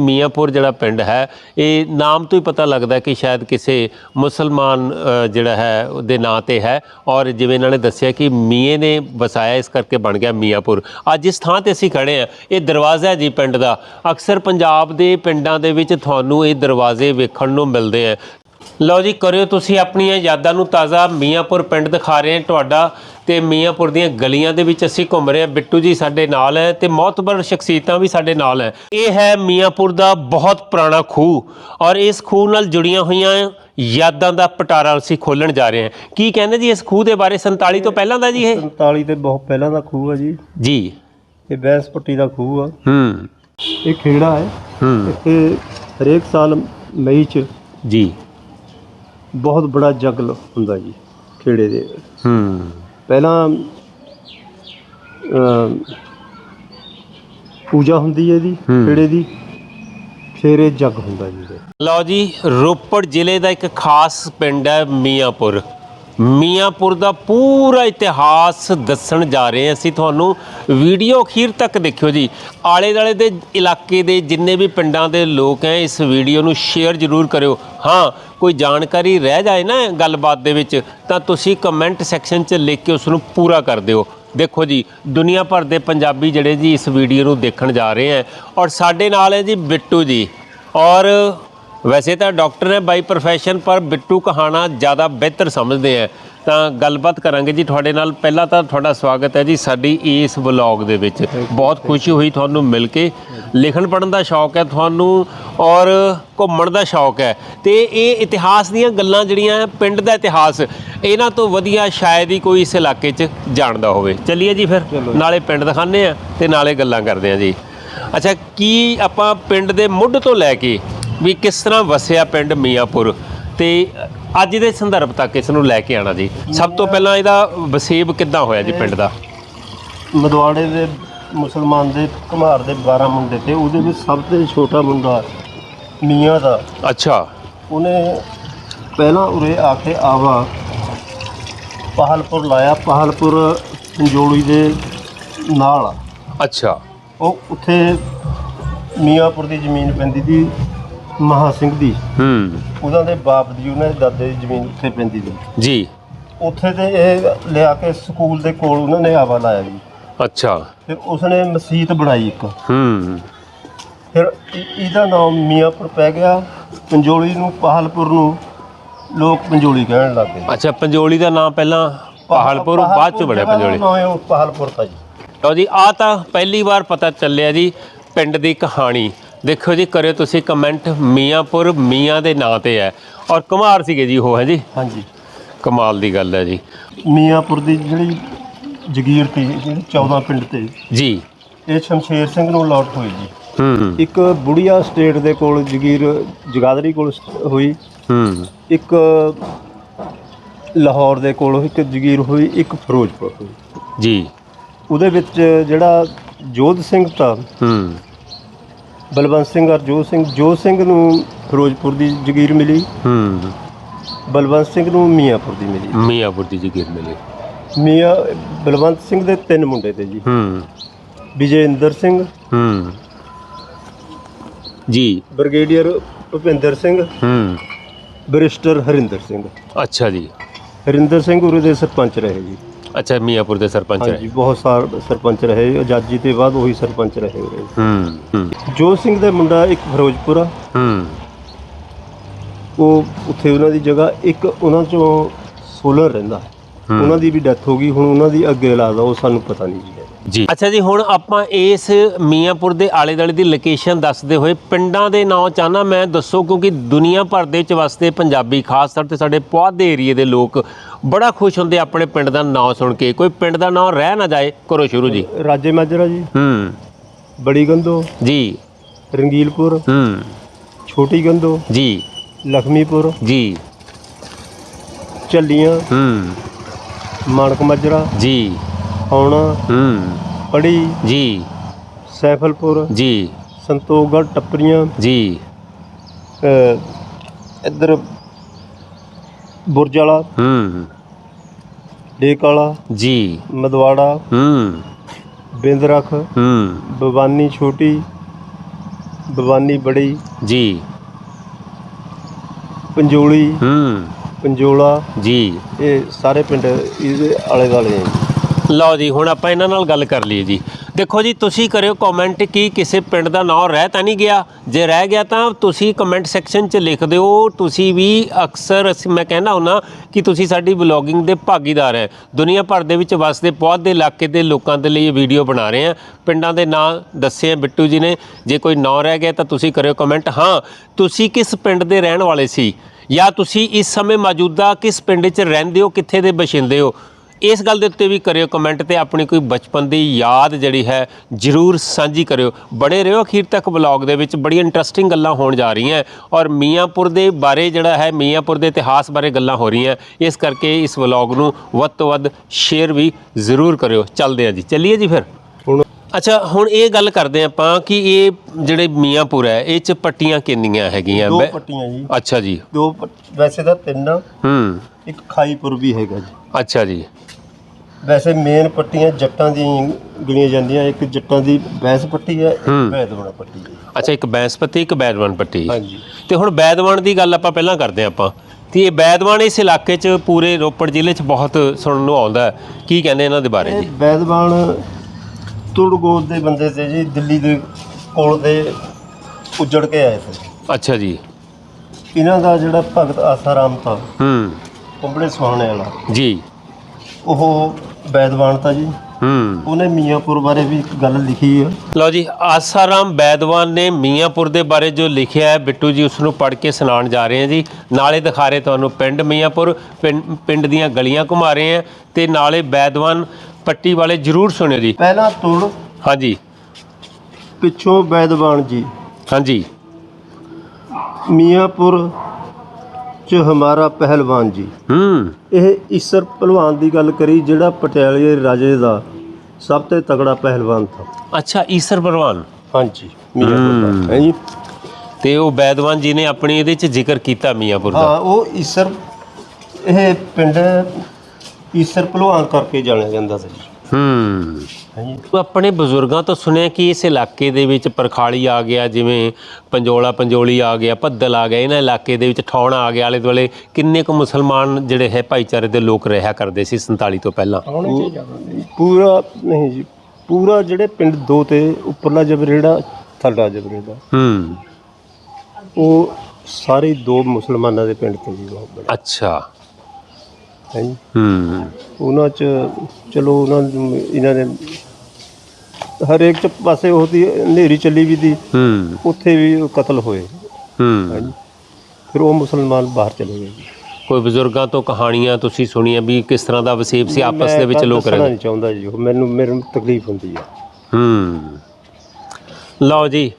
ਮੀਆਂਪੁਰ ਜਿਹੜਾ ਪਿੰਡ ਹੈ, ਇਹ ਨਾਮ ਤੋਂ ਹੀ ਪਤਾ ਲੱਗਦਾ ਕਿ ਸ਼ਾਇਦ ਕਿਸੇ ਮੁਸਲਮਾਨ ਜਿਹੜਾ ਹੈ, ਦੇ ਨਾਂ ਤੇ ਹੈ। ਔਰ ਜਿਵੇਂ ਇਹਨਾਂ ਨੇ ਦੱਸਿਆ ਕਿ ਮੀਏ ਨੇ ਵਸਾਇਆ, ਇਸ ਕਰਕੇ ਬਣ ਗਿਆ ਮੀਆਂਪੁਰ। ਅੱਜ ਇਸ ਥਾਂ ਤੇ ਅਸੀਂ ਖੜੇ ਆ ਇਹ ਦਰਵਾਜ਼ਾ ਹੈ ਜੀ ਪਿੰਡ ਦਾ। ਅਕਸਰ ਪੰਜਾਬ ਦੇ ਪਿੰਡਾਂ ਦੇ ਵਿੱਚ ਤੁਹਾਨੂੰ ਇਹ ਦਰਵਾਜ਼ੇ ਵੇਖਣ ਨੂੰ ਮਿਲਦੇ ਆ। ਲਓ ਜੀ, ਕਰਿਓ ਤੁਸੀਂ ਆਪਣੀਆਂ ਯਾਦਾਂ ਨੂੰ ਤਾਜ਼ਾ। ਮੀਆਂਪੁਰ ਪਿੰਡ ਦਿਖਾ ਰਹੇ ਹਾਂ। ਤੁਹਾਡਾ ਤੇ ਮੀਆਂਪੁਰ ਦੀਆਂ ਗਲੀਆਂ ਦੇ ਵਿੱਚ ਅਸੀਂ ਘੁੰਮ ਰਹੇ ਹਾਂ। ਬਿੱਟੂ ਜੀ ਸਾਡੇ ਨਾਲ ਹੈ ਤੇ ਮੌਤਬਰ ਸ਼ਖਸੀਅਤਾਂ ਵੀ ਸਾਡੇ ਨਾਲ ਹੈ। ਇਹ ਹੈ ਮੀਆਂਪੁਰ ਦਾ ਬਹੁਤ ਪੁਰਾਣਾ ਖੂਹ ਔਰ ਇਸ ਖੂਹ ਨਾਲ ਜੁੜੀਆਂ ਹੋਈਆਂ ਯਾਦਾਂ ਦਾ ਪਟਾਰਾ ਅਸੀਂ ਖੋਲਣ ਜਾ ਰਹੇ ਹਾਂ। ਕੀ ਕਹਿੰਦੇ ਜੀ ਇਸ ਖੂਹ ਦੇ ਬਾਰੇ? 47 ਤੋਂ ਪਹਿਲਾਂ ਦਾ ਜੀ ਇਹ? 47 ਤੇ ਬਹੁਤ ਪਹਿਲਾਂ ਦਾ ਖੂਹ ਹੈ ਜੀ। ਜੀ। ਇਹ ਬੈਂਸ ਪੱਟੀ ਦਾ ਖੂਹ ਆ। ਹੂੰ। ਇਹ ਖੇੜਾ ਹੈ। ਹੂੰ। ਇੱਥੇ ਹਰੇਕ ਸਾਲ ਮਈ ਚ ਜੀ। ਬਹੁਤ ਬੜਾ ਜਗਲ ਹੁੰਦਾ ਜੀ ਖੇੜੇ ਦੇ। ਹੂੰ। ਪਹਿਲਾਂ ਪੂਜਾ ਹੁੰਦੀ ਹੈ ਜੀ। ਖੇੜੇ ਦੀ ਫਿਰ ਇਹ ਜਗ ਹੁੰਦਾ ਜੀ। ਲਓ ਜੀ ਰੋਪੜ ਜ਼ਿਲ੍ਹੇ ਦਾ ਇੱਕ ਖਾਸ ਪਿੰਡ ਹੈ ਮੀਆਂਪੁਰ ਮੀਆਂਪੁਰ ਦਾ ਪੂਰਾ ਇਤਿਹਾਸ ਦੱਸਣ ਜਾ ਰਹੇ ਹਾਂ ਅਸੀਂ ਤੁਹਾਨੂੰ। ਵੀਡੀਓ ਅਖੀਰ ਤੱਕ ਦੇਖਿਓ ਜੀ। ਆਲੇ ਦਾਲੇ ਦੇ ਇਲਾਕੇ ਦੇ ਜਿੰਨੇ ਵੀ ਪਿੰਡਾਂ ਦੇ ਲੋਕ ਹੈ ਇਸ ਵੀਡੀਓ ਨੂੰ ਸ਼ੇਅਰ ਜ਼ਰੂਰ ਕਰਿਓ। ਹਾਂ, ਕੋਈ ਜਾਣਕਾਰੀ ਰਹਿ ਜਾਏ ਨਾ ਗੱਲਬਾਤ ਦੇ ਵਿੱਚ, ਤਾਂ ਤੁਸੀਂ ਕਮੈਂਟ ਸੈਕਸ਼ਨ 'ਚ ਲਿਖ ਕੇ ਉਸ ਨੂੰ ਪੂਰਾ ਕਰ ਦਿਓ। ਦੇਖੋ ਜੀ, ਦੁਨੀਆ ਭਰ ਦੇ ਪੰਜਾਬੀ ਜਿਹੜੇ ਜੀ ਇਸ ਵੀਡੀਓ ਨੂੰ ਦੇਖਣ ਜਾ ਰਹੇ ਹੈ ਔਰ ਸਾਡੇ ਨਾਲ ਹੈ ਜੀ ਬਿੱਟੂ ਜੀ। ਔਰ ਵੈਸੇ ਤਾਂ ਡਾਕਟਰ ਹੈ ਬਾਈ ਪ੍ਰੋਫੈਸ਼ਨ ਪਰ ਬਿੱਟੂ ਕਹਾਣਾ ਜ਼ਿਆਦਾ ਬਿਹਤਰ ਸਮਝਦੇ ਆ। ਤਾਂ ਗੱਲਬਾਤ ਕਰਾਂਗੇ ਜੀ ਤੁਹਾਡੇ ਨਾਲ। ਪਹਿਲਾਂ ਤਾਂ ਤੁਹਾਡਾ ਸਵਾਗਤ ਹੈ ਜੀ ਸਾਡੀ ਇਸ ਵਲੌਗ ਦੇ ਵਿੱਚ। ਬਹੁਤ ਖੁਸ਼ੀ ਹੋਈ ਤੁਹਾਨੂੰ ਮਿਲ ਕੇ। ਲਿਖਣ ਪੜ੍ਹਨ ਦਾ ਸ਼ੌਕ ਹੈ ਤੁਹਾਨੂੰ ਔਰ ਘੁੰਮਣ ਦਾ ਸ਼ੌਕ ਹੈ। ਤੇ ਇਹ ਇਤਿਹਾਸ ਦੀਆਂ ਗੱਲਾਂ ਜਿਹੜੀਆਂ ਹੈ, ਪਿੰਡ ਦਾ ਇਤਿਹਾਸ ਇਹਨਾਂ ਤੋਂ ਵਧੀਆ ਸ਼ਾਇਦ ਹੀ ਕੋਈ ਇਸ ਇਲਾਕੇ 'ਚ ਜਾਣਦਾ ਹੋਵੇ। ਚੱਲੀਏ ਜੀ ਫਿਰ। ਨਾਲੇ ਪਿੰਡ ਦਿਖਾਉਂਦੇ ਆ ਤੇ ਨਾਲੇ ਗੱਲਾਂ ਕਰਦੇ ਆ ਜੀ। ਅੱਛਾ ਕੀ ਆਪਾਂ ਪਿੰਡ ਦੇ ਮੁੱਢ ਤੋਂ ਲੈ ਕੇ ਵੀ ਕਿਸ ਤਰ੍ਹਾਂ ਵਸਿਆ ਪਿੰਡ ਮੀਆਂਪੁਰ? ਤੇ ਅੱਜ ਦੇ ਸੰਦਰਭ ਤੱਕ ਇਸ ਨੂੰ ਲੈ ਕੇ ਆਣਾ ਜੀ। ਸਭ ਤੋਂ ਪਹਿਲਾਂ ਇਹਦਾ ਵਸੇਬ ਕਿੱਦਾਂ ਹੋਇਆ ਜੀ ਪਿੰਡ ਦਾ? ਮਦਵਾੜੇ ਦੇ ਮੁਸਲਮਾਨ ਦੇ ਕੁਮਾਰ ਦੇ 12 ਮੁੰਡੇ ਤੇ ਉਹਦੇ ਵਿੱਚ ਸਭ ਤੋਂ ਛੋਟਾ ਮੁੰਡਾ ਮੀਆਂ ਦਾ। ਅੱਛਾ। ਉਹਨੇ ਪਹਿਲਾਂ ਉਰੇ ਆ ਕੇ ਆਵਾ ਪਹਲਪੁਰ ਲਾਇਆ ਪਹਲਪੁਰ ਸੰਜੋਲੀ ਦੇ ਨਾਲ। ਅੱਛਾ। ਉਹ ਉੱਥੇ ਮੀਆਂਪੁਰ ਦੀ ਜ਼ਮੀਨ ਪੈਂਦੀ ਸੀ। ਮਹਾ ਸਿੰਘ ਦੀ। ਹੂੰ। ਉਹਨਾਂ ਦੇ ਬਾਪ ਦੀ ਉਹਨਾਂ ਦੇ ਦਾਦੇ ਦੀ ਜ਼ਮੀਨ ਉੱਥੇ ਪੈਂਦੀ ਸੀ। ਜੀ। ਉੱਥੇ ਤੇ ਇਹ ਲਿਆ ਕੇ ਸਕੂਲ ਦੇ ਕੋਲ ਉਹਨਾਂ ਨੇ ਆਵਾ ਲਾਇਆ ਜੀ। ਅੱਛਾ। ਫਿਰ ਉਸਨੇ ਮਸਜਿਦ ਬਣਾਈ ਇੱਕ। ਹੂੰ। ਫਿਰ ਇ- ਇਹਦਾ ਨਾਮ ਮੀਆਂਪੁਰ ਪੈ ਗਿਆ। ਪੰਜੋਲੀ ਨੂੰ ਪਹਲਪੁਰ ਨੂੰ ਲੋਕ ਪੰਜੋਲੀ ਕਹਿਣ ਲੱਗ ਗਏ। ਅੱਛਾ ਪੰਜੋਲੀ ਦਾ ਨਾਮ ਪਹਿਲਾਂ ਪਹਾੜਪੁਰ ਬਾਅਦ ਚ ਬਣਿਆ ਪੰਜੋਲੀ। ਉਹ ਪਹਲਪੁਰ ਦਾ ਜੀ ਲਓ ਜੀ ਆ ਤਾਂ ਪਹਿਲੀ ਵਾਰ ਪਤਾ ਚੱਲਿਆ ਜੀ ਪਿੰਡ ਦੀ ਕਹਾਣੀ। ਦੇਖੋ ਜੀ ਕਰਿਓ ਤੁਸੀਂ ਕਮੈਂਟ ਮੀਆਂਪੁਰ ਮੀਆਂ ਦੇ ਨਾਂ ਤੇ ਹੈ। ਔਰ ਕੁਮਾਰ ਸੀਗੇ ਜੀ ਉਹ ਹੈ ਜੀ? ਹਾਂਜੀ। ਕਮਾਲ ਦੀ ਗੱਲ ਹੈ ਜੀ। ਮੀਆਂਪੁਰ ਦੀ ਜਿਹੜੀ ਜਗੀਰ ਤੀ ਜਿਹੜੀ 14 ਪਿੰਡ ਤੇ ਜੀ। ਇਹ ਸ਼ਮਸ਼ੇਰ ਸਿੰਘ ਨੂੰ ਅਲਾਟ ਹੋਈ ਜੀ। ਹੂੰ। ਇੱਕ ਬੁੜੀਆ ਸਟੇਟ ਦੇ ਕੋਲ ਜਗੀਰ ਜਗਾਦਰੀ ਕੋਲ ਹੋਈ। ਹੂੰ। ਇੱਕ ਲਾਹੌਰ ਦੇ ਕੋਲ ਇੱਕ ਜਗੀਰ ਹੋਈ ਇੱਕ ਫਿਰੋਜ਼ਪੁਰ ਹੋਈ। ਜੀ। ਉਹਦੇ ਵਿੱਚ ਜਿਹੜਾ ਜੋਧ ਸਿੰਘ ਤਾਂ ਹੂੰ। ਬਲਵੰਤ ਸਿੰਘ ਔਰ ਜੋਧ ਸਿੰਘ ਜੋਧ ਸਿੰਘ ਨੂੰ ਫਿਰੋਜ਼ਪੁਰ ਦੀ ਜਗੀਰ ਮਿਲੀ। ਹੂੰ। ਬਲਵੰਤ ਸਿੰਘ ਨੂੰ ਮੀਆਂਪੁਰ ਦੀ ਮਿਲੀ। ਮੀਆਂਪੁਰ ਦੀ ਜਗੀਰ ਮਿਲੀ। ਮੀਆਂ ਬਲਵੰਤ ਸਿੰਘ ਦੇ ਤਿੰਨ ਮੁੰਡੇ ਤੇ ਜੀ। ਹੂੰ। ਵਿਜੇਂਦਰ ਸਿੰਘ ਹੂੰ। ਜੀ। ਬ੍ਰਿਗੇਡੀਅਰ ਭੁਪਿੰਦਰ ਸਿੰਘ ਹੂੰ। ਬਰਿਸਟਰ ਹਰਿੰਦਰ ਸਿੰਘ। ਅੱਛਾ ਜੀ। ਹਰਿੰਦਰ ਸਿੰਘ ਉਰੇ ਦੇ ਸਰਪੰਚ ਰਹੇ ਜੀ। ਅੱਛਾ ਮੀਆਂਪੁਰ ਦੇ ਸਰਪੰਚ ਹਾਂਜੀ ਹੈ ਬਹੁਤ ਸਾਲ ਸਰਪੰਚ ਰਹੇ ਆਜ਼ਾਦੀ ਤੋਂ ਬਾਅਦ ਉਹੀ ਸਰਪੰਚ ਰਹੇ ਉਰੇ ਹੂੰ ਹੂੰ। ਜੋਤ ਸਿੰਘ ਦਾ ਮੁੰਡਾ ਇੱਕ ਫਿਰੋਜ਼ਪੁਰ ਆ ਹੂੰ। ਉਹ ਉੱਥੇ ਉਹਨਾਂ ਦੀ ਜਗ੍ਹਾ ਇੱਕ ਉਹਨਾਂ ਚੋਂ ਸੋਲਰ ਰਹਿੰਦਾ। ਉਹਨਾਂ ਦੀ ਵੀ ਡੈਥ ਹੋ ਗਈ ਹੁਣ ਉਹਨਾਂ ਦੀ ਅੱਗੇ ਲੱਗਦਾ ਉਹ ਸਾਨੂੰ ਪਤਾ ਨਹੀਂ ਜੀ। ਜੀ। ਅੱਛਾ ਜੀ ਹੁਣ ਆਪਾਂ ਇਸ ਮੀਆਂਪੁਰ ਦੇ ਆਲੇ ਦੁਆਲੇ ਦੀ ਲੋਕੇਸ਼ਨ ਦੱਸਦੇ ਹੋਏ ਪਿੰਡਾਂ ਦੇ ਨਾਂ ਚਾਹਨਾ ਮੈਂ ਦੱਸੋ ਕਿਉਂਕਿ ਦੁਨੀਆ ਭਰ ਦੇ ਵਿੱਚ ਵਸਦੇ ਪੰਜਾਬੀ ਖਾਸ ਤੌਰ ਤੇ ਸਾਡੇ ਪੁਆਧ ਦੇ ਏਰੀਏ ਦੇ ਲੋਕ ਬੜਾ ਖੁਸ਼ ਹੁੰਦੇ ਆਪਣੇ ਪਿੰਡ ਦਾ ਨਾਂ ਸੁਣ ਕੇ। ਕੋਈ ਪਿੰਡ ਦਾ ਨਾਂ ਰਹਿ ਨਾ ਜਾਏ ਕਰੋ ਸ਼ੁਰੂ ਜੀ। ਰਾਜੇ ਮਾਜਰਾ ਜੀ। ਹੂੰ। ਬੜੀ ਗੰਦੋ ਜੀ। ਰੰਗੀਲਪੁਰ। ਹੂੰ। ਛੋਟੀ ਗੰਦੋ ਜੀ। ਲਖਮੀਪੁਰ। ਜੀ। ਝੱਲੀਆਂ। ਹੂੰ। ਮਾਣਕ ਮਾਜਰਾ। ਜੀ। ਹੌਣਾ ਹੂੰ। ਪੜੀ ਜੀ। ਸੈਫਲਪੁਰ। ਜੀ। ਸੰਤੋਖਗੜ੍ਹ ਟੱਪਰੀਆਂ। ਜੀ। ਅਹ ਇੱਧਰ ਬੁਰਜ ਵਾਲਾ। ਹੂੰ। ਡੇਕ ਵਾਲਾ। ਜੀ। ਮਦਵਾੜਾ। ਹੂੰ। ਬਿੰਦਰਖ। ਹੂੰ। ਬਵਾਨੀ ਛੋਟੀ। ਬਵਾਨੀ ਬੜੀ। ਜੀ। ਪੰਜੋਲੀ। ਹੂੰ। ਪੰਜੋਲਾ। ਜੀ। ਇਹ ਸਾਰੇ ਪਿੰਡ ਇਹਦੇ ਆਲੇ ਦੁਆਲੇ ਹੈ। ਲਓ ਜੀ, ਹੁਣ ਆਪਾਂ ਇਹਨਾਂ ਨਾਲ ਗੱਲ ਕਰ ਲਈਏ ਜੀ। ਦੇਖੋ ਜੀ, ਤੁਸੀਂ ਕਰਿਓ ਕਮੈਂਟ ਕਿ ਕਿਸੇ ਪਿੰਡ ਦਾ ਨਾਮ ਰਹਿ ਤਾਂ ਨਹੀਂ ਗਿਆ। ਜੇ ਰਹਿ ਗਿਆ ਤਾਂ ਤੁਸੀਂ ਕਮੈਂਟ ਸੈਕਸ਼ਨ 'ਚ ਲਿਖ ਦਿਓ। ਤੁਸੀਂ ਵੀ ਅਕਸਰ ਅਸੀਂ, ਮੈਂ ਕਹਿੰਦਾ ਹੁੰਨਾ ਕਿ ਤੁਸੀਂ ਸਾਡੀ ਵਲੌਗਿੰਗ ਦੇ ਭਾਗੀਦਾਰ ਹੈ। ਦੁਨੀਆ ਭਰ ਦੇ ਵਿੱਚ ਵਸਦੇ ਬਹੁਤ ਦੇ ਇਲਾਕੇ ਦੇ ਲੋਕਾਂ ਦੇ ਲਈ ਇਹ ਵੀਡੀਓ ਬਣਾ ਰਹੇ ਆ ਪਿੰਡਾਂ ਦੇ ਨਾਂ ਦੱਸੇ ਆ ਬਿੱਟੂ ਜੀ ਨੇ। ਜੇ ਕੋਈ ਨਾਂ ਰਹਿ ਗਿਆ ਤਾਂ ਤੁਸੀਂ ਕਰਿਓ ਕਮੈਂਟ ਹਾਂ, ਤੁਸੀਂ ਕਿਸ ਪਿੰਡ ਦੇ ਰਹਿਣ ਵਾਲੇ ਸੀ? ਜਾਂ ਤੁਸੀਂ ਇਸ ਸਮੇਂ ਮੌਜੂਦਾ ਕਿਸ ਪਿੰਡ 'ਚ ਰਹਿੰਦੇ ਹੋ? ਕਿੱਥੇ ਦੇ ਬਸ਼ਿੰਦੇ ਹੋ? ਇਸ ਗੱਲ ਦੇ ਉੱਤੇ ਵੀ ਕਰਿਓ ਕਮੈਂਟ ਤੇ ਆਪਣੀ ਕੋਈ ਬਚਪਨ ਦੀ ਯਾਦ ਜਿਹੜੀ ਹੈ ਜਰੂਰ ਸਾਂਝੀ ਕਰਿਓ। ਬੜੇ ਰਹੋ ਅਖੀਰ ਤੱਕ ਵਲੌਗ ਦੇ ਵਿੱਚ ਬੜੀ ਇੰਟਰਸਟਿੰਗ ਗੱਲਾਂ ਹੋਣ ਜਾ ਰਹੀਆਂ ਔਰ ਮੀਆਂਪੁਰ ਦੇ ਬਾਰੇ ਜਿਹੜਾ ਹੈ ਮੀਆਂਪੁਰ ਦੇ ਇਤਿਹਾਸ ਬਾਰੇ ਗੱਲਾਂ ਹੋ ਰਹੀਆਂ ਇਸ ਕਰਕੇ ਇਸ ਵਲੌਗ ਨੂੰ ਵੱਧ ਤੋਂ ਵੱਧ ਸ਼ੇਅਰ ਵੀ ਜ਼ਰੂਰ ਕਰਿਓ। ਚੱਲਦੇ ਆ ਜੀ। ਚੱਲੀਏ ਜੀ ਫਿਰ? ਅੱਛਾ ਹੁਣ ਇਹ ਗੱਲ ਕਰਦੇ ਆਪਾਂ ਕਿ ਇਹ ਜਿਹੜੇ ਮੀਆਂਪੁਰ ਹੈ ਇਹ ਚ ਪੱਟੀਆਂ ਕਿੰਨੀਆਂ ਹੈਗੀਆਂ? ਦੋ ਪੱਟੀਆਂ ਜੀ। ਅੱਛਾ ਜੀ। ਦੋ ਵੈਸੇ ਤਾਂ ਤਿੰਨ। ਹੂੰ। ਇੱਕ ਖਾਈਪੁਰ ਵੀ ਹੈਗਾ ਜੀ। ਅੱਛਾ ਜੀ। ਵੈਸੇ ਮੇਨ ਪੱਟੀਆਂ ਜੱਟਾਂ ਦੀ ਗਿਣੀਆਂ ਜਾਂਦੀਆਂ ਇੱਕ ਜੱਟਾਂ ਦੀ ਬੈਂਸ ਪੱਟੀ ਹੈ ਇੱਕ ਹੂੰ। ਬੈਦਵਣਾ ਪੱਟੀ ਹੈ। ਅੱਛਾ ਇੱਕ ਬੈਂਸਪਤੀ ਇੱਕ ਬੈਦਵਾਨ ਪੱਟੀ। ਹਾਂਜੀ। ਤੇ ਹੁਣ ਬੈਦਵਾਨ ਦੀ ਗੱਲ ਆਪਾਂ ਪਹਿਲਾਂ ਕਰਦੇ ਹਾਂ ਆਪਾਂ। ਤੇ ਇਹ ਬੈਦਵਾਨ ਇਸ ਇਲਾਕੇ 'ਚ ਪੂਰੇ ਰੋਪੜ ਜ਼ਿਲ੍ਹੇ 'ਚ ਬਹੁਤ ਸੁਣਨ ਨੂੰ ਆਉਂਦਾ ਹੈ। ਕੀ ਕਹਿੰਦੇ ਇਹਨਾਂ ਦੇ ਬਾਰੇ ਇਹ ਜੀ ਬੈਦਵਾਨ ਤੁੜਗੋਦ ਦੇ ਬੰਦੇ ਤੇ ਜੀ ਦਿੱਲੀ ਦੇ ਕੋਲ ਦੇ ਉੱਜੜ ਕੇ ਆਏ ਸੀ। ਅੱਛਾ ਜੀ। ਇਹਨਾਂ ਦਾ ਜਿਹੜਾ ਭਗਤ ਆਸਾਰਾਮ ਤਾ ਹੂੰ। ਕੁੰਬੜੇ ਸੁਹਾਣੇ ਵਾਲਾ। ਜੀ। ਉਹ ਬੈਦਵਾਨ ਤਾ ਜੀ। ਹੂੰ। ਉਹਨੇ ਮੀਆਂਪੁਰ ਬਾਰੇ ਵੀ ਇੱਕ ਗੱਲ ਲਿਖੀ ਹੈ ਲਓ ਜੀ ਆਸਾਰਾਮ ਬੈਦਵਾਨ ਨੇ ਮੀਆਂਪੁਰ ਦੇ ਬਾਰੇ ਜੋ ਲਿਖਿਆ ਹੈ ਬਿੱਟੂ ਜੀ ਉਸ ਨੂੰ ਪੜ੍ਹ ਕੇ ਸੁਣਾਉਣ ਜਾ ਰਹੇ ਹਾਂ ਜੀ। ਨਾਲੇ ਦਿਖਾ ਰਹੇ ਤੁਹਾਨੂੰ ਪਿੰਡ ਮੀਆਂਪੁਰ ਪਿੰਡ ਪਿੰਡ ਦੀਆਂ ਗਲੀਆਂ ਘੁਮਾ ਰਹੇ ਹਾਂ ਤੇ ਨਾਲੇ ਬੈਦਵਾਨ ਪੱਟੀ ਵਾਲੇ ਜਰੂਰ ਸੁਣਿਓ ਜੀ। ਪਹਿਲਾ ਤੁੜ ਹਾਂਜੀ। ਪਿੱਛੋਂ ਬੈਦਵਾਨ ਜੀ। ਹਾਂਜੀ। ਮੀਆਂਪੁਰ ਚ ਹਮਾਰਾ ਪਹਿਲਵਾਨ ਜੀ। ਹੂੰ। ਇਹ ਈਸਰ ਪਹਿਲਵਾਨ ਦੀ ਗੱਲ ਕਰੀ ਜਿਹੜਾ ਪਟਿਆਲੇ ਰਾਜੇ ਦਾ ਸਭ ਤੋਂ ਤਗੜਾ ਪਹਿਲਵਾਨ ਥਾ। ਅੱਛਾ ਈਸਰ ਭਗਵਾਨ ਹਾਂਜੀ ਮੀਆਂਪੁਰ ਹਮ। ਦਾ। ਹੈ। ਜੀ? ਤੇ ਉਹ ਬੈਦਵਾਨ ਜੀ ਨੇ ਆਪਣੀ ਇਹਦੇ 'ਚ ਜ਼ਿਕਰ ਕੀਤਾ ਮੀਆਂਪੁਰ ਦਾ? ਹਾਂ ਉਹ ਈਸਰ ਇਹ ਪਿੰਡ ਈਸਰ ਪਹਿਲਵਾਨ ਕਰਕੇ ਜਾਣਿਆ ਜਾਂਦਾ ਸੀ। ਹੂੰ। ਹਾਂਜੀ। ਉਹ ਆਪਣੇ ਬਜ਼ੁਰਗਾਂ ਤੋਂ ਸੁਣਿਆ ਕਿ ਇਸ ਇਲਾਕੇ ਦੇ ਵਿੱਚ ਪਰਖਾਲੀ ਆ ਗਿਆ ਜਿਵੇਂ ਪੰਜੋਲਾ ਪੰਜੋਲੀ ਆ ਗਿਆ ਭੱਦਲ ਆ ਗਿਆ ਇਹਨਾਂ ਇਲਾਕੇ ਦੇ ਵਿੱਚ ਠੌਣਾ ਆ ਗਿਆ ਆਲੇ ਦੁਆਲੇ ਕਿੰਨੇ ਕੁ ਮੁਸਲਮਾਨ ਜਿਹੜੇ ਹੈ ਭਾਈਚਾਰੇ ਦੇ ਲੋਕ ਰਿਹਾ ਕਰਦੇ ਸੀ 47 ਤੋਂ ਪਹਿਲਾਂ? ਪੂਰਾ ਨਹੀਂ ਜੀ ਪੂਰਾ ਜਿਹੜੇ ਪਿੰਡ ਦੋ ਤੇ ਉੱਪਰਲਾ ਜਬਰੇੜਾ ਥੱਲਾ ਜਬਰੇੜਾ। ਹੂੰ। ਉਹ ਸਾਰੇ ਦੋ ਮੁਸਲਮਾਨਾਂ ਦੇ ਪਿੰਡ ਤੇ ਜੀ ਬਹੁਤ ਬੜਾ। ਅੱਛਾ। ਹੈ ਜੀ। ਹੂੰ। ਉਹਨਾਂ ਚ ਚਲੋ ਉਹਨਾਂ ਇਹਨਾਂ ਨੇ ਹਰ ਇੱਕ ਚ ਪਾਸੇ ਉਹਦੀ ਹਨੇਰੀ ਚੱਲੀ ਵੀ ਦੀ। ਹੂੰ। ਉੱਥੇ ਵੀ ਕਤਲ ਹੋਏ। ਹੂੰ। ਹਾਂਜੀ। ਫਿਰ ਉਹ ਮੁਸਲਮਾਨ ਬਾਹਰ ਚਲੇ ਗਏ ਜੀ। ਕੋਈ ਬਜ਼ੁਰਗਾਂ ਤੋਂ ਕਹਾਣੀਆਂ ਤੁਸੀਂ ਸੁਣੀਆਂ ਵੀ ਕਿਸ ਤਰ੍ਹਾਂ ਦਾ ਵਸੇਬ ਸੀ? ਆਪਸ ਦੇ ਵਿੱਚ ਲੋਕ ਰਹਿੰਦੇ। ਨਹੀਂ ਚਾਹੁੰਦਾ ਜੀ। ਉਹ ਮੈਨੂੰ ਮੈਨੂੰ ਤਕਲੀਫ ਹੁੰਦੀ ਹੈ ਹੂੰ। ਲਓ ਜੀ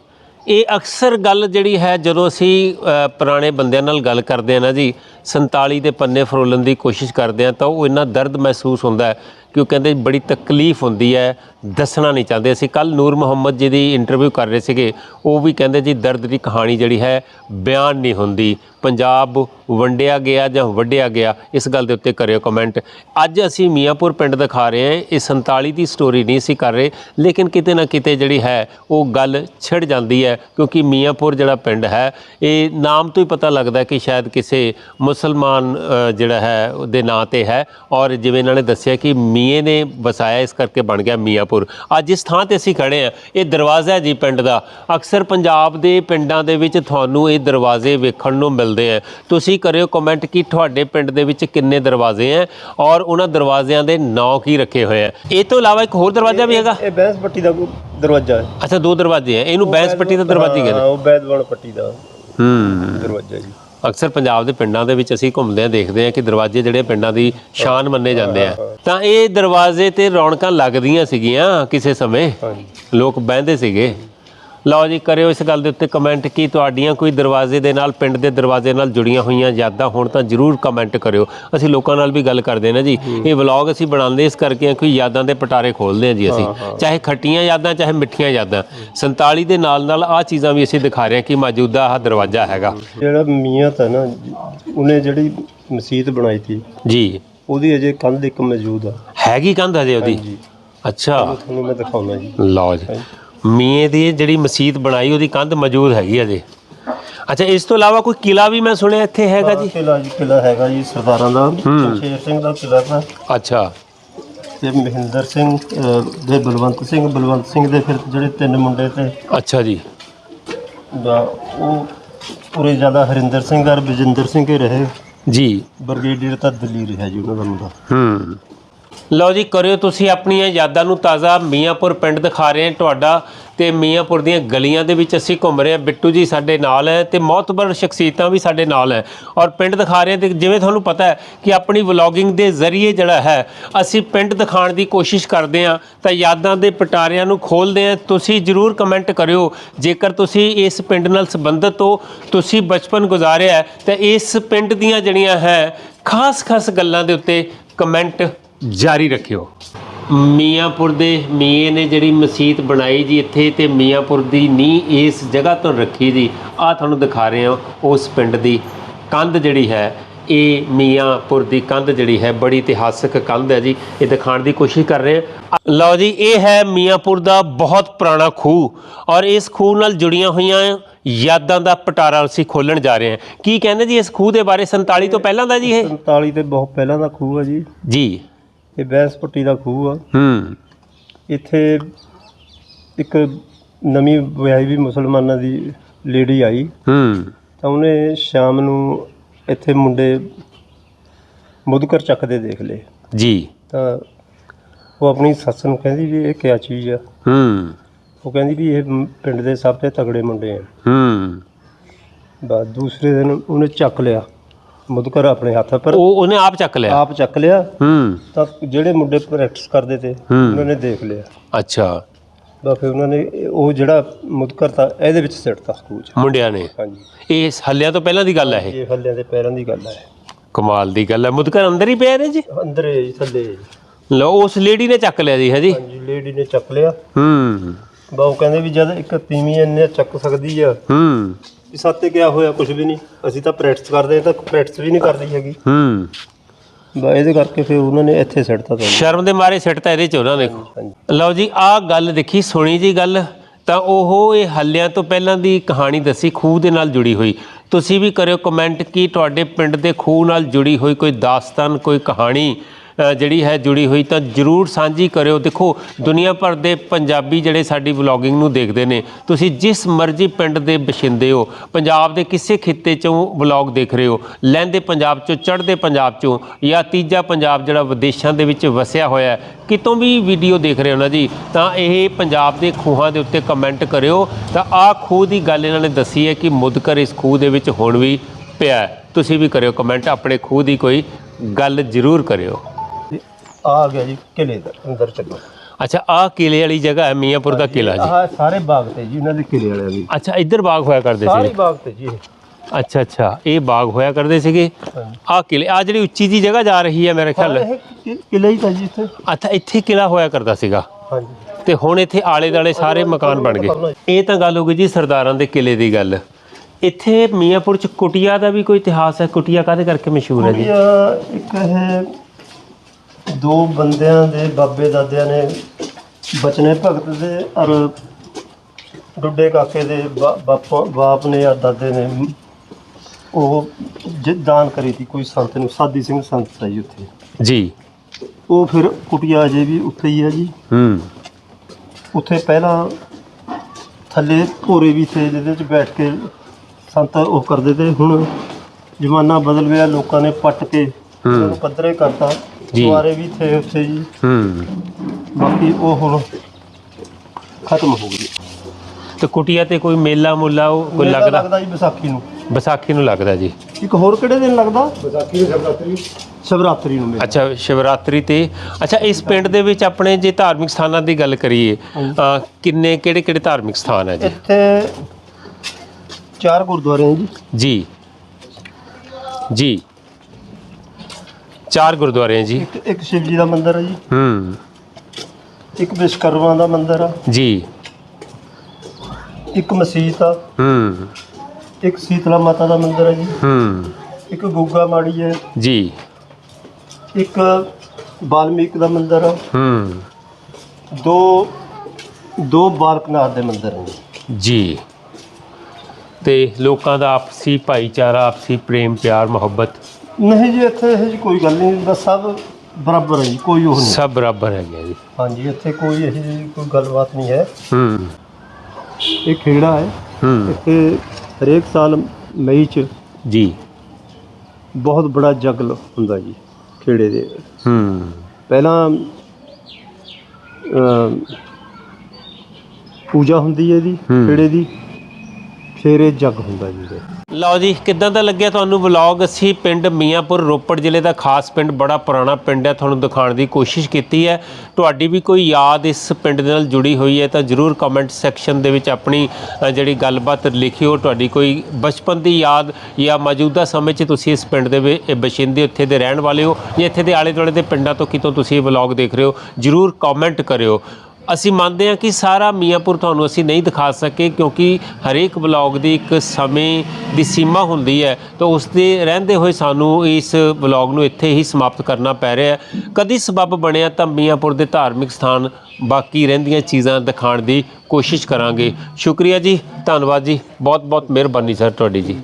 ਇਹ ਅਕਸਰ ਗੱਲ ਜਿਹੜੀ ਹੈ ਜਦੋਂ ਅਸੀਂ ਅ, ਪੁਰਾਣੇ ਬੰਦਿਆਂ ਨਾਲ ਗੱਲ ਕਰਦੇ ਆ ਨਾ ਜੀ 47 ਦੇ ਪੰਨੇ ਫਰੋਲਣ ਦੀ ਕੋਸ਼ਿਸ਼ ਕਰਦੇ ਆ ਤਾਂ ਉਹ ਇੰਨਾ ਦਰਦ ਮਹਿਸੂਸ ਹੁੰਦਾ ਹੈ ਕਿ ਉਹ ਕਹਿੰਦੇ ਬੜੀ ਤਕਲੀਫ ਹੁੰਦੀ ਹੈ, ਦੱਸਣਾ ਨਹੀਂ ਚਾਹੁੰਦੇ। ਅਸੀਂ ਕੱਲ ਨੂਰ ਮੁਹੰਮਦ ਜੀ ਦੀ ਇੰਟਰਵਿਊ ਕਰ ਰਹੇ ਸੀਗੇ, ਉਹ ਵੀ ਕਹਿੰਦੇ ਜੀ ਦਰਦ ਦੀ ਕਹਾਣੀ ਜਿਹੜੀ ਹੈ ਬਿਆਨ ਨਹੀਂ ਹੁੰਦੀ। ਪੰਜਾਬ ਵੰਡਿਆ ਗਿਆ ਜਾਂ ਵੱਢਿਆ ਗਿਆ, ਇਸ ਗੱਲ ਦੇ ਉੱਤੇ ਕਰਿਓ ਕਮੈਂਟ ਅੱਜ ਅਸੀਂ ਮੀਆਂਪੁਰ ਪਿੰਡ ਦਿਖਾ ਰਹੇ ਹਾਂ, ਇਹ 47 ਦੀ ਸਟੋਰੀ ਨਹੀਂ ਸੀ ਕਰ ਰਹੇ, ਲੇਕਿਨ ਕਿਤੇ ਨਾ ਕਿਤੇ ਜਿਹੜੀ ਹੈ, ਉਹ ਗੱਲ ਛਿੜ ਜਾਂਦੀ ਹੈ, ਕਿਉਂਕਿ ਮੀਆਂਪੁਰ ਜਿਹੜਾ ਪਿੰਡ ਹੈ, ਇਹ ਨਾਮ ਤੋਂ ਹੀ ਪਤਾ ਲੱਗਦਾ ਕਿ ਸ਼ਾਇਦ ਕਿਸੇ ਮੁਸਲਮਾਨ ਜਿਹੜਾ ਹੈ ਉਹਦੇ ਨਾਂ ਤੇ ਹੈ। ਔਰ ਜਿਵੇਂ ਇਹਨਾਂ ਨੇ ਦੱਸਿਆ ਕਿ ਮੀਏ ਨੇ ਵਸਾਇਆ ਇਸ ਕਰਕੇ ਬਣ ਗਿਆ ਮੀਆਂਪੁਰ। ਅੱਜ ਜਿਸ ਥਾਂ ਤੇ ਅਸੀਂ ਖੜੇ ਆ ਇਹ ਦਰਵਾਜ਼ਾ ਹੈ ਜੀ ਪਿੰਡ ਦਾ। ਅਕਸਰ ਪੰਜਾਬ ਦੇ ਪਿੰਡਾਂ ਦੇ ਵਿੱਚ ਤੁਹਾਨੂੰ ਇਹ ਦਰਵਾਜ਼ੇ ਵੇਖਣ ਨੂੰ ਮਿਲਦੇ ਆ। ਤੁਸੀਂ ਕਰਿਓ ਕਮੈਂਟ ਕਿ ਤੁਹਾਡੇ ਪਿੰਡ ਦੇ ਵਿੱਚ ਕਿੰਨੇ ਦਰਵਾਜ਼ੇ ਆ ਔਰ ਉਹਨਾਂ ਦਰਵਾਜ਼ਿਆਂ ਦੇ ਨਾਂ ਕੀ ਰੱਖੇ ਹੋਏ ਆ। ਇਹ ਤੋਂ ਇਲਾਵਾ ਇੱਕ ਹੋਰ ਦਰਵਾਜ਼ਾ ਵੀ ਹੈਗਾ? ਇਹ ਬੈਂਸ ਪੱਟੀ ਦਾ ਦਰਵਾਜ਼ਾ ਹੈ। ਅੱਛਾ ਦੋ ਦਰਵਾਜ਼ੇ ਆ। ਇਹਨੂੰ ਬੈਂਸ ਪੱਟੀ ਦਾ ਦਰਵਾਜ਼ਾ ਹੀ ਹਾਂ, ਕਹਿੰਦੇ ਉਹ ਬੈਦਵਾਨ ਪੱਟੀ ਦਾ ਹੂੰ। ਦਰਵਾਜ਼ਾ ਜੀ। ਅਕਸਰ ਪੰਜਾਬ ਦੇ ਪਿੰਡਾਂ ਦੇ ਵਿੱਚ ਅਸੀਂ ਘੁੰਮਦੇ ਆ ਦੇਖਦੇ ਆ ਕਿ ਦਰਵਾਜ਼ੇ ਜਿਹੜੇ ਪਿੰਡਾਂ ਦੀ ਸ਼ਾਨ ਮੰਨੇ ਜਾਂਦੇ ਆ। ਤਾਂ ਇਹ ਦਰਵਾਜ਼ੇ ਤੇ ਰੌਣਕਾਂ ਲੱਗਦੀਆਂ ਸੀਗੀਆਂ ਕਿਸੇ ਸਮੇਂ। ਲੋਕ ਬਹਿੰਦੇ ਸੀਗੇ। ਲਓ ਜੀ ਕਰਿਓ ਇਸ ਗੱਲ ਦੇ ਉੱਤੇ ਕਮੈਂਟ ਕੀ ਤੁਹਾਡੀਆਂ ਕੋਈ ਦਰਵਾਜ਼ੇ ਦੇ ਨਾਲ ਪਿੰਡ ਦੇ ਦਰਵਾਜ਼ੇ ਨਾਲ ਜੁੜੀਆਂ ਹੋਈਆਂ ਯਾਦਾਂ ਹੋਣ ਤਾਂ ਜਰੂਰ ਕਮੈਂਟ ਕਰਿਓ। ਅਸੀਂ ਲੋਕਾਂ ਨਾਲ ਵੀ ਗੱਲ ਕਰਦੇ ਨਾ ਜੀ। ਇਹ ਵਲੌਗ ਅਸੀਂ ਬਣਾਉਂਦੇ ਇਸ ਕਰਕੇ ਆ ਕਿ ਯਾਦਾਂ ਦੇ ਪਟਾਰੇ ਖੋਲਦੇ ਆ ਜੀ ਅਸੀਂ। ਚਾਹੇ ਖੱਟੀਆਂ ਯਾਦਾਂ ਚਾਹੇ ਮਿੱਠੀਆਂ ਯਾਦਾਂ। 47 ਦੇ ਨਾਲ ਨਾਲ ਆ ਚੀਜ਼ਾਂ ਵੀ ਅਸੀਂ ਦਿਖਾ ਰਹੇ ਹਾਂ ਕਿ ਮੌਜੂਦਾ ਆਹ ਦਰਵਾਜ਼ਾ ਹੈਗਾ। ਜਿਹੜਾ ਮੀਆਂ ਤਾਂ ਨਾ ਉਹਨੇ ਜਿਹੜੀ ਮਸਜਿਦ ਬਣਾਈ ਸੀ ਜੀ। ਉਹਦੀ ਅਜੇ ਕੰਧ ਇੱਕ ਮੌਜੂਦ ਆ। ਹੈਗੀ ਕੰਧ ਹਜੇ ਉਹਦੀ? ਅੱਛਾ। ਤੁਹਾਨੂੰ ਮੈਂ ਦਿਖਾਉਣਾ ਜੀ। ਲਓ ਜੀ। ਮੀਏ ਦੀ ਜਿਹੜੀ ਮਸਜਿਦ ਬਣਾਈ ਉਹਦੀ ਕੰਧ ਮੌਜੂਦ ਹੈਗੀ ਅਜੇ ਅੱਛਾ ਇਸ ਤੋਂ ਇਲਾਵਾ ਕੋਈ ਕਿਲਾ ਵੀ ਮੈਂ ਸੁਣਿਆ ਇੱਥੇ ਹੈਗਾ ਜੀ? ਕਿਲਾ ਜੀ ਕਿਲਾ ਹੈਗਾ ਜੀ ਸਰਦਾਰਾਂ ਦਾ। ਸ਼ੇਰ ਸਿੰਘ ਦਾ ਕਿਲਾ ਦਾ ਅੱਛਾ। ਤੇ ਮਹਿੰਦਰ ਸਿੰਘ ਦੇ ਬਲਵੰਤ ਸਿੰਘ। ਬਲਵੰਤ ਸਿੰਘ ਦੇ ਫਿਰ ਜਿਹੜੇ ਤਿੰਨ ਮੁੰਡੇ ਤੇ ਅੱਛਾ ਜੀ। ਦਾ ਉਹ ਪੂਰੇ ਜ਼ਿਆਦਾ ਹਰਿੰਦਰ ਸਿੰਘ ਔਰ ਵਿਜੇਂਦਰ ਸਿੰਘ ਹੀ ਰਹੇ। ਜੀ। ਬ੍ਰਿਗੇਡੀਅਰ ਤਾਂ ਦਿੱਲੀ ਰਿਹਾ ਜੀ ਉਹਨਾਂ ਦਾ ਮੁੰਡਾ। ਹੂੰ। ਲਓ ਜੀ, ਕਰਿਓ ਤੁਸੀਂ ਆਪਣੀਆਂ ਯਾਦਾਂ ਨੂੰ ਤਾਜ਼ਾ। ਮੀਆਂਪੁਰ ਪਿੰਡ ਦਿਖਾ ਰਹੇ ਹਾਂ ਤੁਹਾਡਾ ਤੇ ਮੀਆਂਪੁਰ ਦੀਆਂ ਗਲੀਆਂ ਦੇ ਵਿੱਚ ਅਸੀਂ ਘੁੰਮ ਰਹੇ ਹਾਂ। ਬਿੱਟੂ ਜੀ ਸਾਡੇ ਨਾਲ ਹੈ ਤੇ ਮੌਤਬਰ ਸ਼ਖਸੀਅਤਾਂ ਵੀ ਸਾਡੇ ਨਾਲ ਹੈ। ਔਰ ਪਿੰਡ ਦਿਖਾ ਰਹੇ ਹਾਂ ਤੇ ਜਿਵੇਂ ਤੁਹਾਨੂੰ ਪਤਾ ਹੈ ਕਿ ਆਪਣੀ ਵਲੌਗਿੰਗ ਦੇ ਜ਼ਰੀਏ ਜਿਹੜਾ ਹੈ, ਅਸੀਂ ਪਿੰਡ ਦਿਖਾਉਣ ਦੀ ਕੋਸ਼ਿਸ਼ ਕਰਦੇ ਹਾਂ। ਤਾਂ ਯਾਦਾਂ ਦੇ ਪਟਾਰਿਆਂ ਨੂੰ ਖੋਲਦੇ ਹਾਂ। ਤੁਸੀਂ ਜਰੂਰ ਕਮੈਂਟ ਕਰਿਓ। ਜੇਕਰ ਤੁਸੀਂ ਇਸ ਪਿੰਡ ਨਾਲ ਸੰਬੰਧਿਤ ਹੋ, ਤੁਸੀਂ ਬਚਪਨ ਗੁਜ਼ਾਰਿਆ ਤਾਂ ਇਸ ਪਿੰਡ ਦੀਆਂ ਜਿਹੜੀਆਂ ਹੈ, ਖਾਸ-ਖਾਸ ਗੱਲਾਂ ਦੇ ਉੱਤੇ ਕਮੈਂਟ ਜਾਰੀ ਰੱਖਿਓ। ਮੀਆਂਪੁਰ ਦੇ ਮੀਏ ਨੇ ਜਿਹੜੀ ਮਸਜਿਦ ਬਣਾਈ ਜੀ ਇੱਥੇ ਤੇ ਮੀਆਂਪੁਰ ਦੀ ਨੀਂਹ ਇਸ ਜਗ੍ਹਾ ਤੋਂ ਰੱਖੀ ਜੀ। ਆ ਤੁਹਾਨੂੰ ਦਿਖਾ ਰਹੇ ਹਾਂ ਉਸ ਪਿੰਡ ਦੀ ਕੰਧ ਜਿਹੜੀ ਹੈ ਇਹ ਮੀਆਂਪੁਰ ਦੀ ਕੰਧ ਜਿਹੜੀ ਹੈ ਬੜੀ ਇਤਿਹਾਸਕ ਕੰਧ ਹੈ ਜੀ। ਇਹ ਦਿਖਾਉਣ ਦੀ ਕੋਸ਼ਿਸ਼ ਕਰ ਰਹੇ ਹਾਂ। ਲਓ ਜੀ ਇਹ ਹੈ ਮੀਆਂਪੁਰ ਦਾ ਬਹੁਤ ਪੁਰਾਣਾ ਖੂਹ ਔਰ ਇਸ ਖੂਹ ਨਾਲ ਜੁੜੀਆਂ ਹੋਈਆਂ ਯਾਦਾਂ ਦਾ ਪਟਾਰਾ ਅਸੀਂ ਖੋਲਣ ਜਾ ਰਹੇ ਹਾਂ। ਕੀ ਕਹਿੰਦੇ ਜੀ ਇਸ ਖੂਹ ਦੇ ਬਾਰੇ? 47 ਤੋਂ ਪਹਿਲਾਂ ਦਾ ਜੀ ਇਹ? 47 ਤੇ ਬਹੁਤ ਪਹਿਲਾਂ ਦਾ ਖੂਹ ਆ ਜੀ। ਜੀ। ਇਹ ਬੈਂਸ ਪੱਟੀ ਦਾ ਖੂਹ ਆ। ਹੂੰ। ਇੱਥੇ ਇੱਕ ਨਵੀਂ ਵਿਆਹੀ ਵੀ ਮੁਸਲਮਾਨਾਂ ਦੀ ਲੇਡੀ ਆਈ। ਹੂੰ। ਤਾਂ ਉਹਨੇ ਸ਼ਾਮ ਨੂੰ ਇੱਥੇ ਮੁੰਡੇ ਮੁਦਕਰ ਚੱਕਦੇ ਦੇਖ ਲਏ। ਜੀ। ਤਾਂ ਉਹ ਆਪਣੀ ਸੱਸ ਨੂੰ ਕਹਿੰਦੀ ਵੀ ਇਹ ਕਿਆ ਚੀਜ਼ ਆ। ਹੂੰ। ਉਹ ਕਹਿੰਦੀ ਵੀ ਇਹ ਪਿੰਡ ਦੇ ਸਭ ਤੋਂ ਤਗੜੇ ਮੁੰਡੇ ਆ। ਹੂੰ। ਬਸ ਦੂਸਰੇ ਦਿਨ ਉਹਨੇ ਚੱਕ ਲਿਆ। ਮੁਦਕਰ ਆਪਣੇ ਹੱਥ ਪਰ ਉਹ ਉਹਨੇ ਆਪ ਚੱਕ ਲਿਆ? ਆਪ ਚੱਕ ਲਿਆ। ਹੂੰ। ਤਾਂ ਜਿਹੜੇ ਮੁੰਡੇ ਪ੍ਰੈਕਟਿਸ ਕਰਦੇ ਤੇ। ਉਹਨਾਂ ਨੇ ਦੇਖ ਲਿਆ। ਅੱਛਾ। ਬਸ ਫਿਰ ਉਹਨਾਂ ਨੇ ਉਹ ਜਿਹੜਾ ਮੁਦਕਰ ਤਾਂ ਇਹਦੇ ਵਿੱਚ ਸਿੱਟਤਾ ਖੂਹ 'ਚ ਮੁੰਡਿਆਂ ਨੇ? ਹਾਂਜੀ। ਇਹ ਹੱਲਿਆਂ ਤੋਂ ਪਹਿਲਾਂ ਦੀ ਗੱਲ ਹੈ ਇਹ? ਇਹ ਹੱਲਿਆਂ ਦੇ ਪੈਰਾਂ ਦੀ ਗੱਲ ਹੈ। ਕਮਾਲ ਦੀ ਗੱਲ ਹੈ। ਮੁਦਕਰ ਅੰਦਰ ਹੀ ਪਿਆ ਨੇ ਜੀ? ਅੰਦਰ ਹੈ ਜੀ ਥੱਲੇ ਹੈ ਜੀ। ਲਓ ਉਸ ਲੇਡੀ ਨੇ ਚੱਕ ਲਿਆ ਜੀ ਹੈ ਜੀ? ਹਾਂਜੀ ਲੇਡੀ ਨੇ ਚੱਕ ਲਿਆ। ਹੂੰ। ਬਾ ਉਹ ਕਹਿੰਦੇ ਵੀ ਜਦ ਇੱਕ ਤੀਵੀਂ ਇੰਨੇ ਚੱਕ ਸਕਦੀ ਆ ਹੂੰ। ਵੀ ਸਾਤੇ ਕਿਆ ਹੋਇਆ ਕੁਝ ਵੀ ਨਹੀਂ। ਅਸੀਂ ਤਾਂ ਪ੍ਰੈਕਟਿਸ ਕਰਦੇ ਤਾਂ ਪ੍ਰੈਕਟਿਸ ਵੀ ਨਹੀਂ ਕਰਦੀ ਹੈਗੀ। ਹੂੰ। ਬਾ ਇਹਦੇ ਕਰਕੇ ਫਿਰ ਉਹਨਾਂ ਨੇ ਇੱਥੇ ਸਿੱਟਤਾ ਤੁਹਾਨੂੰ। ਸ਼ਰਮ ਦੇ ਮਾਰੇ ਸਿੱਟਤਾ ਇਹਦੇ ਚ ਉਹਨਾਂ ਨੇ। ਲਓ ਜੀ ਆਹ ਗੱਲ ਦੇਖੀ ਸੁਣੀ ਜੀ ਗੱਲ ਤਾਂ ਉਹ ਇਹ ਹੱਲਿਆਂ ਤੋਂ ਪਹਿਲਾਂ ਦੀ ਕਹਾਣੀ ਦੱਸੀ ਖੂਹ ਦੇ ਨਾਲ ਜੁੜੀ ਹੋਈ। ਤੁਸੀਂ ਵੀ ਕਰਿਓ ਕਮੈਂਟ ਕਿ ਤੁਹਾਡੇ ਪਿੰਡ ਦੇ ਖੂਹ ਨਾਲ ਜੁੜੀ ਹੋਈ ਕੋਈ ਦਾਸਤਾਨ ਕੋਈ ਕਹਾਣੀ? ਜਿਹੜੀ ਹੈ ਜੁੜੀ ਹੋਈ, ਤਾਂ ਜਰੂਰ ਸਾਂਝੀ ਕਰਿਓ। ਦੇਖੋ, ਦੁਨੀਆ ਭਰ ਦੇ ਪੰਜਾਬੀ ਜਿਹੜੇ ਸਾਡੀ ਵਲੌਗਿੰਗ ਨੂੰ ਦੇਖਦੇ ਨੇ, ਤੁਸੀਂ ਜਿਸ ਮਰਜ਼ੀ ਪਿੰਡ ਦੇ ਬਸ਼ਿੰਦੇ ਹੋ, ਪੰਜਾਬ ਦੇ ਕਿਸੇ ਖਿੱਤੇ ਚੋਂ ਵਲੌਗ ਦੇਖ ਰਹੇ ਹੋ, ਲਹਿੰਦੇ ਪੰਜਾਬ ਚੋਂ, ਚੜ੍ਹਦੇ ਪੰਜਾਬ ਚੋਂ, ਜਾਂ ਤੀਜਾ ਪੰਜਾਬ ਜਿਹੜਾ ਵਿਦੇਸ਼ਾਂ ਦੇ ਵਿੱਚ ਵਸਿਆ ਹੋਇਆ ਹੈ, ਕਿਤੋਂ ਵੀ ਵੀਡੀਓ ਦੇਖ ਰਹੇ ਹੋ ਨਾ ਜੀ, ਤਾਂ ਇਹ ਪੰਜਾਬ ਦੇ ਖੂਹਾਂ ਦੇ ਉੱਤੇ ਕਮੈਂਟ ਕਰਿਓ। ਤਾਂ ਆਹ ਖੂਹ ਦੀ ਗੱਲ ਇਹਨਾਂ ਨੇ ਦੱਸੀ ਹੈ ਕਿ ਮੁਦਕਰ ਇਸ ਖੂਹ ਦੇ ਵਿੱਚ ਹੁਣ ਵੀ ਪਿਆ ਤੁਸੀਂ ਵੀ ਕਰਿਓ ਕਮੈਂਟ, ਆਪਣੇ ਖੂਹ ਦੀ ਕੋਈ ਗੱਲ ਜ਼ਰੂਰ ਕਰਿਓ। ਆ ਗਿਆ ਜੀ ਕਿਲੇ ਦਾ ਅੰਦਰ ਚੱਲੋ। ਅੱਛਾ ਆਹ ਕਿਲੇ ਵਾਲੀ ਜਗ੍ਹਾ ਹੈ ਮੀਆਂਪੁਰ ਦਾ ਕਿਲਾ ਜੀ। ਆਹ ਸਾਰੇ ਬਾਗ ਤੇ ਜੀ ਇਹਨਾਂ ਦੇ ਕਿਲੇ ਵਾਲਿਆਂ ਦੀ। ਅੱਛਾ ਇੱਧਰ ਬਾਗ ਹੋਇਆ ਕਰਦੇ ਸਾਰੇ ਸੀ ਬਾਗ ਤੇ ਜੀ ਇਹ। ਅੱਛਾ ਅੱਛਾ ਇਹ ਬਾਗ ਹੋਇਆ ਕਰਦੇ ਸੀਗੇ। ਆਹ ਕਿਲੇ ਆ ਜਿਹੜੀ ਉੱਚੀ ਜੀ ਜਗ੍ਹਾ ਜਾ ਰਹੀ ਹੈ ਮੇਰੇ ਖਿਆਲ ਇਹ ਕਿ- ਕਿਲੇ ਹੀ ਤਾਂ ਜੀ ਇੱਥੇ। ਅੱਛਾ ਇੱਥੇ ਕਿਲਾ ਹੋਇਆ ਕਰਦਾ ਸੀਗਾ? ਹਾਂਜੀ। ਤੇ ਹੁਣ ਇੱਥੇ ਆਲੇ ਦਾਲੇ ਸਾਰੇ ਮਕਾਨ ਬਣ ਗਏ। ਇਹ ਤਾਂ ਗੱਲ ਹੋ ਗਈ ਜੀ ਸਰਦਾਰਾਂ ਦੇ ਕਿਲੇ ਦੀ ਗੱਲ। ਇੱਥੇ ਮੀਆਂਪੁਰ ਚ ਕੁਟਿਆ ਦਾ ਵੀ ਕੋਈ ਇਤਿਹਾਸ ਹੈ? ਕੁਟਿਆ ਕਾਹਦੇ ਕਰਕੇ ਮਸ਼ਹੂਰ ਹੈ ਜੀ? ਇੱਕ ਇਹ ਦੋ ਬੰਦਿਆਂ ਦੇ ਬਾਬੇ ਦਾਦਿਆਂ ਨੇ ਬਚਨੇ ਭਗਤ ਦੇ ਔਰ ਡੁੱਡੇ ਕਾਕੇ ਦੇ ਬਾਪਾ ਬਾਪ ਨੇ ਜਾਂ ਦਾਦੇ ਨੇ ਉਹ ਦਾਨ ਕਰੀ ਸੀ ਕੋਈ ਸੰਤ ਨੂੰ ਸਾਦੀ ਸਿੰਘ ਸੰਤ ਸੀ ਜੀ ਉੱਥੇ। ਜੀ। ਉਹ ਫਿਰ ਕੁਟਿਆ ਅਜੇ ਵੀ ਉੱਥੇ ਹੀ ਹੈ ਜੀ। ਹੂੰ। ਉੱਥੇ ਪਹਿਲਾਂ ਥੱਲੇ ਘੋੜੇ ਵੀ ਥੇ ਜਿਹਦੇ ਵਿੱਚ ਬੈਠ ਕੇ ਸੰਤ ਉਹ ਕਰਦੇ ਤੇ ਹੁਣ ਜ਼ਮਾਨਾ ਬਦਲ ਗਿਆ ਲੋਕਾਂ ਨੇ ਪੱਟ ਕੇ ਉਹਨਾਂ ਪੱਧਰੇ ਕਰਤਾ। ਜੀ। ਦੁਆਰੇ ਵੀ ਥੇ ਉੱਥੇ ਜੀ। ਹੂੰ। ਬਾਕੀ ਉਹ ਹੁਣ ਖਤਮ ਹੋ ਗਈ। ਤੇ ਕੁਟਿਆ ਤੇ ਕੋਈ ਮੇਲਾ ਮੁੱਲਾ ਉਹ ਕੋਈ ਮੇਲਾ ਲੱਗਦਾ? ਲੱਗਦਾ ਜੀ ਵਿਸਾਖੀ ਨੂੰ। ਵਿਸਾਖੀ ਨੂੰ ਲੱਗਦਾ ਜੀ। ਇੱਕ ਹੋਰ ਕਿਹੜੇ ਦਿਨ ਲੱਗਦਾ? ਵਿਸਾਖੀ ਨੂੰ ਸ਼ਿਵਰਾਤਰੀ। ਸ਼ਿਵਰਾਤਰੀ ਨੂੰ ਮੇਲਾ। ਅੱਛਾ ਸ਼ਿਵਰਾਤਰੀ ਤੇ। ਅੱਛਾ ਇਸ ਪਿੰਡ ਦੇ ਵਿੱਚ ਆਪਣੇ ਜੇ ਧਾਰਮਿਕ ਸਥਾਨਾਂ ਦੀ ਗੱਲ ਕਰੀਏ ਅਹ ਕਿੰਨੇ ਕਿਹੜੇ ਕਿਹੜੇ ਧਾਰਮਿਕ ਸਥਾਨ ਹੈ ਜੀ? ਇੱਥੇ ਚਾਰ ਗੁਰਦੁਆਰੇ ਹੈ ਜੀ। ਜੀ। ਜੀ। ਚਾਰ ਗੁਰਦੁਆਰੇ ਹੈ ਜੀ। ਇੱਕ ਇੱਕ ਸ਼ਿਵ ਜੀ ਦਾ ਮੰਦਿਰ ਹੈ ਜੀ। ਹੂੰ। ਇੱਕ ਵਿਸ਼ਕਰਮਾ ਦਾ ਮੰਦਿਰ ਆ। ਜੀ। ਇੱਕ ਮਸਜਿਦ ਆ। ਹੂੰ। ਇੱਕ ਸੀਤਲਾ ਮਾਤਾ ਦਾ ਮੰਦਿਰ ਹੈ ਜੀ। ਹੂੰ। ਇੱਕ ਗੁੱਗਾ ਮਾੜੀ ਹੈ ਜੀ। ਇੱਕ ਬਾਲਮੀਕ ਦਾ ਮੰਦਿਰ ਆ। ਹੂੰ। ਦੋ ਦੋ ਬਾਲਕਨਾਥ ਦੇ ਮੰਦਿਰ ਨੇ ਜੀ। ਤੇ ਲੋਕਾਂ ਦਾ ਆਪਸੀ ਭਾਈਚਾਰਾ ਆਪਸੀ ਪ੍ਰੇਮ ਪਿਆਰ ਮੁਹੱਬਤ ਨਹੀਂ ਜੀ ਇੱਥੇ ਇਹ ਜੀ ਕੋਈ ਗੱਲ ਨਹੀਂ ਬਸ ਸਭ ਬਰਾਬਰ ਹੈ ਜੀ ਕੋਈ ਉਹ ਨਹੀਂ। ਸਭ ਬਰਾਬਰ ਹੈਗੇ ਜੀ। ਹਾਂਜੀ ਇੱਥੇ ਕੋਈ ਇਹ ਜਿਹੀ ਕੋਈ ਗੱਲਬਾਤ ਨਹੀਂ ਹੈ। ਹੂੰ। ਇਹ ਖੇੜਾ ਹੈ। ਹੂੰ। ਇੱਥੇ ਹਰੇਕ ਸਾਲ ਮਈ ਚ ਜੀ। ਬਹੁਤ ਬੜਾ ਜਗਲ ਹੁੰਦਾ ਜੀ ਖੇੜੇ ਦੇ। ਹੂੰ। ਪਹਿਲਾਂ ਅਮ, ਪੂਜਾ ਹੁੰਦੀ ਹੈ ਜੀ। ਖੇੜੇ ਦੀ। ਫਿਰ ਇਹ ਜਗ ਹੁੰਦਾ ਜੀ ਇਹਦੇ। ਲਓ ਜੀ ਕਿੱਦਾਂ ਦਾ ਲੱਗਿਆ ਤੁਹਾਨੂੰ ਵਲੌਗ ਅਸੀਂ ਪਿੰਡ ਮੀਆਂਪੁਰ ਰੋਪੜ ਜ਼ਿਲ੍ਹੇ ਦਾ ਖਾਸ ਪਿੰਡ ਬੜਾ ਪੁਰਾਣਾ ਪਿੰਡ ਹੈ ਤੁਹਾਨੂੰ ਦਿਖਾਉਣ ਦੀ ਕੋਸ਼ਿਸ਼ ਕੀਤੀ ਹੈ। ਤੁਹਾਡੀ ਵੀ ਕੋਈ ਯਾਦ ਇਸ ਪਿੰਡ ਦੇ ਨਾਲ ਜੁੜੀ ਹੋਈ ਹੈ ਤਾਂ ਜਰੂਰ ਕਮੈਂਟ ਸੈਕਸ਼ਨ ਦੇ ਵਿੱਚ ਆਪਣੀ ਅ, ਜਿਹੜੀ ਗੱਲਬਾਤ ਲਿਖਿਓ। ਤੁਹਾਡੀ ਕੋਈ ਬਚਪਨ ਦੀ ਯਾਦ ਜਾਂ ਮੌਜੂਦਾ ਸਮੇਂ 'ਚ ਤੁਸੀਂ ਇਸ ਪਿੰਡ ਦੇ ਵਿੱਚ ਬਸ਼ਿੰਦੇ ਉੱਥੇ ਦੇ ਰਹਿਣ ਵਾਲੇ ਹੋ ਜਾਂ ਇੱਥੇ ਦੇ ਆਲੇ ਦੁਆਲੇ ਦੇ ਪਿੰਡਾਂ ਤੋਂ ਕਿਤੋਂ ਤੁਸੀਂ ਇਹ ਵਲੌਗ ਦੇਖ ਰਹੇ ਹੋ ਜਰੂਰ ਕਮੈਂਟ ਕਰਿਓ। ਅਸੀਂ ਮੰਨਦੇ ਹਾਂ ਕਿ ਸਾਰਾ ਮੀਆਂਪੁਰ ਤੁਹਾਨੂੰ ਅਸੀਂ ਨਹੀਂ ਦਿਖਾ ਸਕੇ ਕਿਉਂਕਿ ਹਰੇਕ ਵਲੌਗ ਦੀ ਇੱਕ ਸਮੇਂ ਦੀ ਸੀਮਾ ਹੁੰਦੀ ਹੈ ਤਾਂ ਉਸ ਦੇ ਰਹਿੰਦੇ ਹੋਏ ਸਾਨੂੰ ਇਸ ਵਲੌਗ ਨੂੰ ਇੱਥੇ ਹੀ ਸਮਾਪਤ ਕਰਨਾ ਪੈ ਰਿਹਾ ਹੈ। ਕਦੀ ਸਬਬ ਬਣਿਆ ਤਾਂ ਮੀਆਂਪੁਰ ਦੇ ਧਾਰਮਿਕ ਸਥਾਨ ਬਾਕੀ ਰਹਿੰਦੀਆਂ ਚੀਜ਼ਾਂ ਦਿਖਾਉਣ ਦੀ ਕੋਸ਼ਿਸ਼ ਕਰਾਂਗੇ। ਸ਼ੁਕਰੀਆ ਜੀ, ਧੰਨਵਾਦ ਜੀ। ਬਹੁਤ ਬਹੁਤ ਮਿਹਰਬਾਨੀ ਸਰ ਤੁਹਾਡੀ ਜੀ।